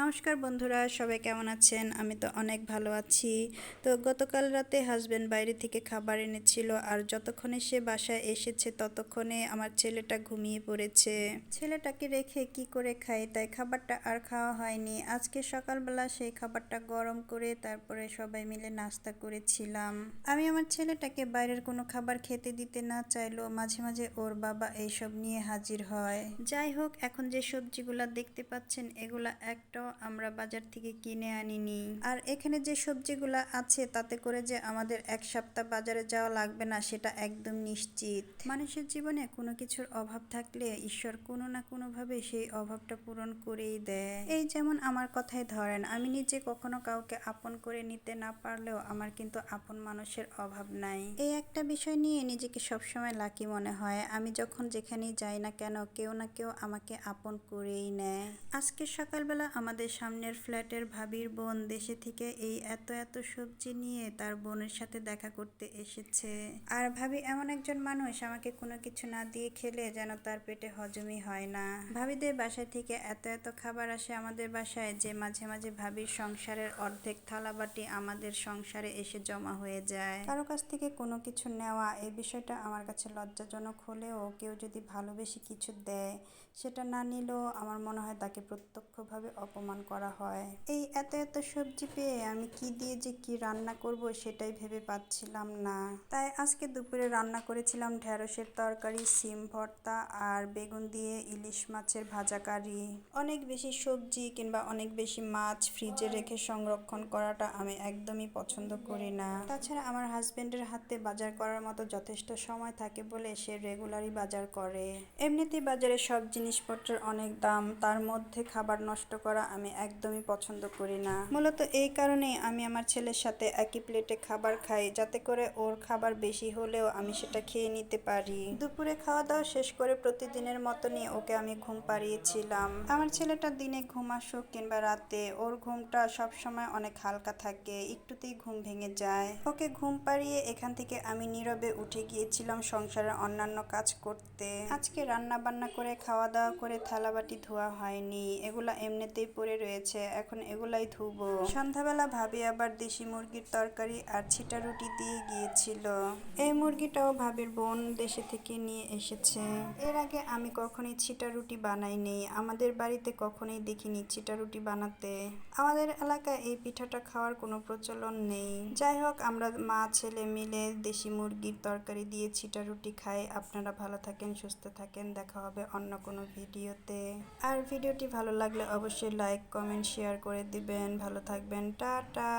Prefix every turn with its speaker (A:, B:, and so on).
A: নমস্কার বন্ধুরা, সবাই কেমন আছেন? আমি তো অনেক ভালো আছি। তো গতকাল রাতে হাজব্যান্ড বাইরে থেকে খাবার এনেছিল আর যতক্ষণে সে বাসায় এসেছে ততক্ষণে আমার ছেলেটা ঘুমিয়ে পড়েছে। ছেলেটাকে রেখে কি করে খাই তাই খাবারটা আর খাওয়া হয়নি। আজকে সকালবেলা সেই খাবারটা গরম করে তারপরে সবাই মিলে নাস্তা করেছিলাম। আমি আমার ছেলেটাকে বাইরের কোনো খাবার খেতে দিতে না চাইলেও মাঝে মাঝে ওর বাবা এইসব নিয়ে হাজির হয়। যাই হোক, এখন যে সবজিগুলা দেখতে পাচ্ছেন, এগুলা একটাও আমরা বাজার থেকে কিনে আনিনি। আর এখানে যে সবজিগুলা আছে, তাতে করে যে আমাদের এক সপ্তাহ বাজারে যাওয়া লাগবে না, সেটা একদম নিশ্চিত। মানুষের জীবনে কোনো কিছুর অভাব থাকলে ঈশ্বর কোনো না কোনোভাবে সেই অভাবটা পূরণ করেই দেয়। এই যেমন আমার কথাই ধরেন, আমি নিজে কখনো কাউকে আপন করে নিতে না পারলেও আমার কিন্তু আপন মানুষের অভাব নাই। এই একটা বিষয় নিয়ে নিজেকে সবসময় লাকি মনে হয়। আমি যখন যেখানেই যাই না কেন, কেউ না কেউ আমাকে আপন করেই নেয়। আজকে সকালবেলা আমাদের সামনের ফ্ল্যাটের ভাবির বোন দেশে থেকে এই এত এত সবজি নিয়ে তার বোনের সাথে দেখা করতে এসেছে। আর ভাবি এমন একজন মানুষ, আমাকে কোনো কিছু না দিয়ে খেলে যেন তার পেটে হজমই হয় না। ভাবিদের বাসায় থেকে এত এত খাবার আসে আমাদের বাসায় যে মাঝে মাঝে ভাবির সংসারের অর্ধেক থালাবাটি আমাদের সংসারে এসে জমা হয়ে যায়। কারও কাছ থেকে কোনো কিছু নেওয়া এই বিষয়টা আমার কাছে লজ্জাজনক হলেও কেউ যদি ভালোবেসে কিছু দেয়, সেটা না নিলেও আমার মনে হয় তাকে প্রত্যক্ষভাবে অপমান করা হয়। এই এত এত সবজি পেয়ে আমি কি দিয়ে যে কি রান্না করব সেটাই ভেবে পাচ্ছিলাম না। তাই আজকে দুপুরে রান্না করেছিলাম ঢেঁড়সের তরকারি, সিম ভর্তা আর বেগুন দিয়ে ইলিশ মাছের ভাজা কারি। অনেক বেশি সবজি কিংবা অনেক বেশি মাছ ফ্রিজে রেখে সংরক্ষণ করাটা আমি একদমই পছন্দ করি না। তাছাড়া আমার হাজবেন্ডের হাতে বাজার করার মতো যথেষ্ট সময় থাকে বলে সে রেগুলারই বাজার করে। এমনিতেই বাজারে সব জিনিসপত্রের অনেক দাম, তার মধ্যে খাবার নষ্ট করা আমি একদমই পছন্দ করি না। মূলত এই কারণেই আমি আমার ছেলের সাথে একই প্লেটে খাবার খাই, যাতে করে ওর খাবার বেশি হলেও আমি সেটা খেয়ে নিতে পারি। দুপুরে খাওয়া দাওয়া শেষ করে প্রতিদিনের মতনই ওকে আমি ঘুম পাড়িয়েছিলাম। আমার ছেলেটা দিনে ঘুম আসুক কিংবা রাতে, ওর ঘুমটা সব সময় অনেক হালকা থাকে, একটুতেই ঘুম ভেঙে যায়। ওকে ঘুম পাড়িয়ে এখান থেকে আমি নীরবে উঠে গিয়েছিলাম সংসারের অন্যান্য কাজ করতে। আজকে রান্না বান্না করে খাওয়া দাওয়া করে থালাবাটি ধোয়া হয়নি। এগুলা এমনিতেই পড়ে রয়েছে, এখন এগুলাই ধুবো। সন্ধ্যাবেলা ভাবি আবার দেশি মুরগির তরকারি আর ছিটা রুটি দিয়ে গিয়েছিল। এই মুরগিটাও ভাবির বোন দেশে থেকে নিয়ে এসেছে। এর আগে আমি কখনোই ছিটা রুটি বানাইনি, আমাদের বাড়িতে কখনোই দেখিনি ছিটা রুটি বানাতে। আমাদের এলাকায় এই পিঠাটা খাওয়ার কোনো প্রচলন নেই। যাই হোক, আমরা মা, ছেলে মিলে দেশি মুরগির তরকারি দিয়ে ছিটা রুটি খাই। আপনারা ভালো থাকেন, সুস্থ থাকেন। দেখা হবে অন্য কোনো ভিডিওতে। আর ভিডিওটি ভালো লাগলে অবশ্যই লাইক কমেন্ট শেয়ার করে দিবেন। ভালো থাকবেন। টাটা!